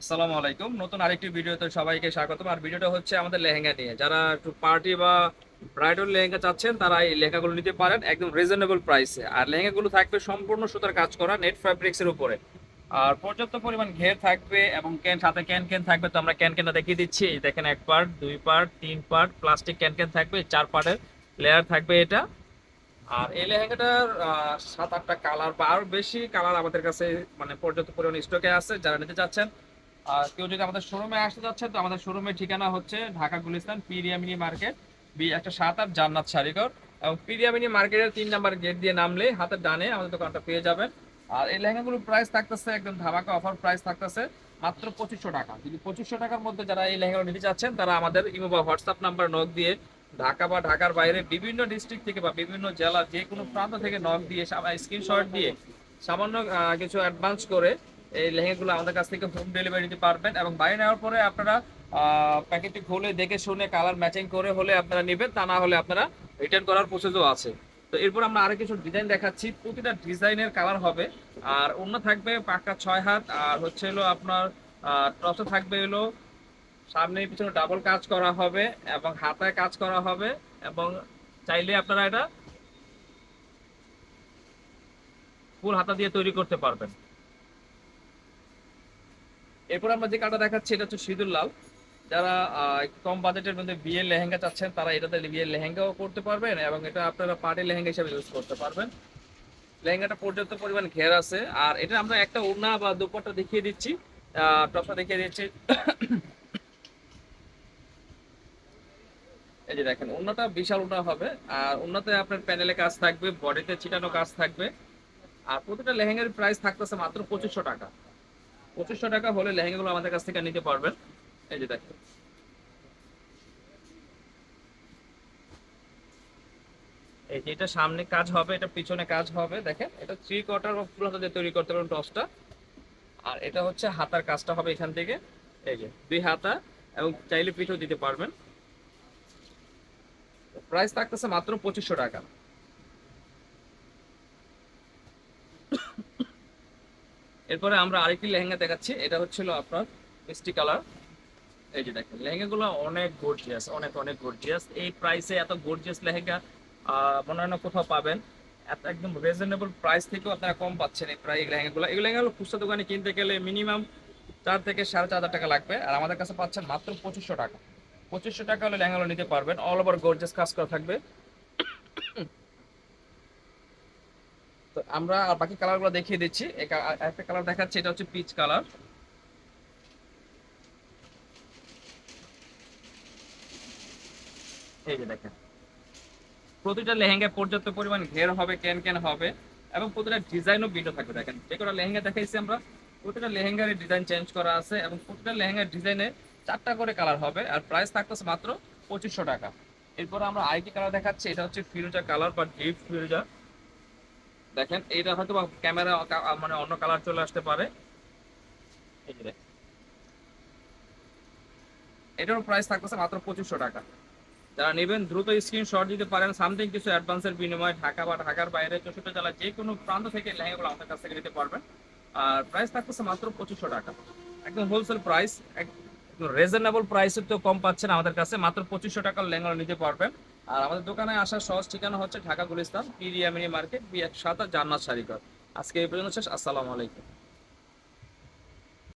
আসসালামু আলাইকুম। নতুন আরেকটি ভিডিওতে সবাইকে স্বাগতম। আর ভিডিওটা হচ্ছে আমাদের লেহেঙ্গা নিয়ে। যারা একটু পার্টি বা ব্রাইডাল লেহেঙ্গা চাচ্ছেন, তারা এই লেহেঙ্গাগুলো নিতে পারেন একদম রিজনেবল প্রাইসে আর লেহেঙ্গাগুলো থাকবে সম্পূর্ণ সুতার কাজ করা নেট ফ্যাব্রিক্স এর উপরে। আর পর্যাপ্ত পরিমাণ ঘের থাকবে এবং ক্যান সাথে ক্যান ক্যান থাকবে তো আমরা ক্যান ক্যানটা দেখিয়ে দিচ্ছি। দেখেন এক পার্ট দুই পার্ট তিন পার্ট প্লাস্টিক ক্যান ক্যান থাকবে চার পার্টের লেয়ার থাকবে এটা। আর এই লেহেঙ্গাটার সাত আটটা কালার বা আরও বেশি কালার আমাদের কাছে মানে পর্যাপ্ত পরিমাণ স্টকে আছে। যারা নিতে চাচ্ছেন আর কেউ যদি আমাদের শোরুমে আসতে যাচ্ছেন তো আমাদের শোরুমের ঠিকানা হচ্ছে ঢাকা গুলিস্তান পিরিয়ামিনি মার্কেট, বি, একটা সাত আট জান্নাত শাড়িঘর। এবং পিরিয়ামিনি মার্কেটের তিন নাম্বার গেট দিয়ে নামলে হাতের ডানে আমাদের দোকানটা পেয়ে যাবেন। আর এই লেহেঙ্গাগুলোর প্রাইস থাকতেছে, একদম ধামাকা অফার প্রাইস থাকতেছে মাত্র পঁচিশশো টাকা। যদি পঁচিশশো টাকার মধ্যে যারা এই লেহেঙ্গাগুলো নিতে চাচ্ছেন, তারা আমাদের ইমো বা হোয়াটসঅ্যাপ নাম্বার নক দিয়ে ঢাকা বা ঢাকার বাইরে বিভিন্ন ডিস্ট্রিক্ট থেকে বা বিভিন্ন জেলা যে কোনো প্রান্ত থেকে নক দিয়ে স্ক্রিনশট দিয়ে সামান্য কিছু অ্যাডভান্স করে এই লেহেঙ্গাগুলো আমাদের কাছ থেকে হোম ডেলিভারি নিতে পারবেন এবং বাইরে নেওয়ার পরে আপনারা প্যাকেটটি খুলে দেখে শুনে কালার ম্যাচিং করে হলে আপনারা নেবেন, তা না হলে আপনারা রিটার্ন করার প্রসেসও আছে। তো এরপর আমরা আরও কিছু ডিজাইন দেখাচ্ছি। প্রতিটা ডিজাইনের কালার হবে। আর অন্য থাকবে পাক্কা ছয় হাত, আর হচ্ছে হলো আপনার টসে থাকবে হলো, সামনে পিছনে ডাবল কাজ করা হবে এবং হাতায় কাজ করা হবে এবং চাইলে আপনারা এটা ফুল হাতা দিয়ে তৈরি করতে পারবেন। এরপর আমরা যে কাটা দেখাচ্ছি, এটা হচ্ছে সিঁদুর লাল। যারা কম বাজেটের মধ্যে বিয়ের লেহেঙ্গা চাচ্ছেন, তারা এটাতে বিয়ের লেহেঙ্গাও করতে পারবেন এবং এটা আপনারা পার্টি লেহেঙ্গা হিসেবে ইউজ করতে পারবেন। লেহেঙ্গাটা পর্যাপ্ত পরিমাণ ঘের আছে। আর এটা আমরা একটা ওড়না বা দুপাট্টা দেখিয়ে দিচ্ছি। টপটা দেখিয়ে দিচ্ছি। এই যে দেখেন, ওড়নাটা বিশাল ওড়না হবে। আর ওড়নাতে আপনার প্যানেলে কাজ থাকবে, বডিতে ছিটানো কাজ থাকবে। আর প্রতিটা লেহেঙ্গার প্রাইস থাকতেছে মাত্র পঁচিশশো টাকা। পঁচিশশো টাকা হলে লেহেঙ্গাগুলো আমাদের কাছ থেকে নিতে পারবেন। এই যে দেখেন। এটা সামনে কাজ হবে, এটা পিছনে কাজ হবে, দেখেন। এটা থ্রি কোয়ার্টার বা ফুল হাতা তৈরি করতে পারবেন টসটা আর এটা হচ্ছে হাতার কাজটা হবে এখান থেকে। এই যে দুই হাতা এবং চাইলে পিঠও দিতে পারবেন। প্রাইস থাকতেছে মাত্র পঁচিশশো টাকা। এরপরে আমরা আরেকটি লেহেঙ্গা দেখাচ্ছি। এটা হচ্ছিল আপনার মিষ্টি কালার। এই যে দেখেন, লেহেঙ্গাগুলো অনেক গর্জিয়াস অনেক অনেক গর্জিয়াস এই প্রাইসে এত গর্জিয়াস লেহেঙ্গা মনে হয় না কোথাও পাবেন। এত একদম রিজনেবল প্রাইস থেকেও আপনারা কম পাচ্ছেন এই প্রায় এই লেহেঙ্গাগুলো। এই লেহেঙ্গাগুলো খুচরা দোকানে কিনতে গেলে মিনিমাম চার থেকে সাড়ে চার হাজার টাকা লাগবে। আর আমাদের কাছে পাচ্ছেন মাত্র পঁচিশশো টাকা। পঁচিশশো টাকা হলে লেহেঙ্গাগুলো নিতে পারবেন। অল ওভার গর্জিয়াস কাজ করা থাকবে। তো আমরা আর বাকি কালারগুলো দেখিয়ে দিচ্ছি। একটা কালার দেখাচ্ছি, এটা হচ্ছে পিচ কালার এই যে দেখেন। প্রতিটা লেহেঙ্গা পর্যাপ্ত পরিমাণ ঘের হবে ক্যান ক্যান হবে, এবং প্রতিটা ডিজাইনও ভিন্ন থাকবে। দেখেন, যে কটা লেহেঙ্গা দেখাইছি আমরা, প্রতিটা লেহেঙ্গার ডিজাইন চেঞ্জ করা আছে, এবং প্রতিটা লেহেঙ্গার ডিজাইনে চারটা করে কালার হবে, আর প্রাইস থাকতেছে মাত্র পঁচিশশো টাকা। এরপর আমরা আইটি কালার দেখাচ্ছি, এটা হচ্ছে ফিরোজা কালার বা ডিপ ফিরোজা দেখেন, এইটা হয়তো ক্যামেরা মানে অন্য কালার চলে আসতে পারে। এটার প্রাইস থাকতেছে মাত্র পঁচিশশো টাকা। যারা নেবেন, দ্রুত স্ক্রিনশট দিতে পারেন। সামথিং কিছু অ্যাডভান্সের বিনিময়ে ঢাকা বা ঢাকার বাইরে চৌষট্টি জেলা যে কোনো প্রান্ত থেকে লেহেঙ্গাগুলো আমাদের কাছ থেকে নিতে পারবেন। আর প্রাইস থাকতেছে মাত্র পঁচিশশো টাকা। একদম হোলসেল প্রাইস একদম রিজনেবল প্রাইসের তো কম পাচ্ছেন আমাদের কাছে। মাত্র পঁচিশশো টাকার লেহেঙ্গা নিতে পারবেন। আর আমাদের দোকানে আসার সহজ ঠিকানা হচ্ছে ঢাকা গুলিস্তান, পিরিয়ামিনী মার্কেট বি এক সাত জান্নাত শাড়িঘর। আজকে এই পর্যন্ত শেষ, আসসালামু আলাইকুম।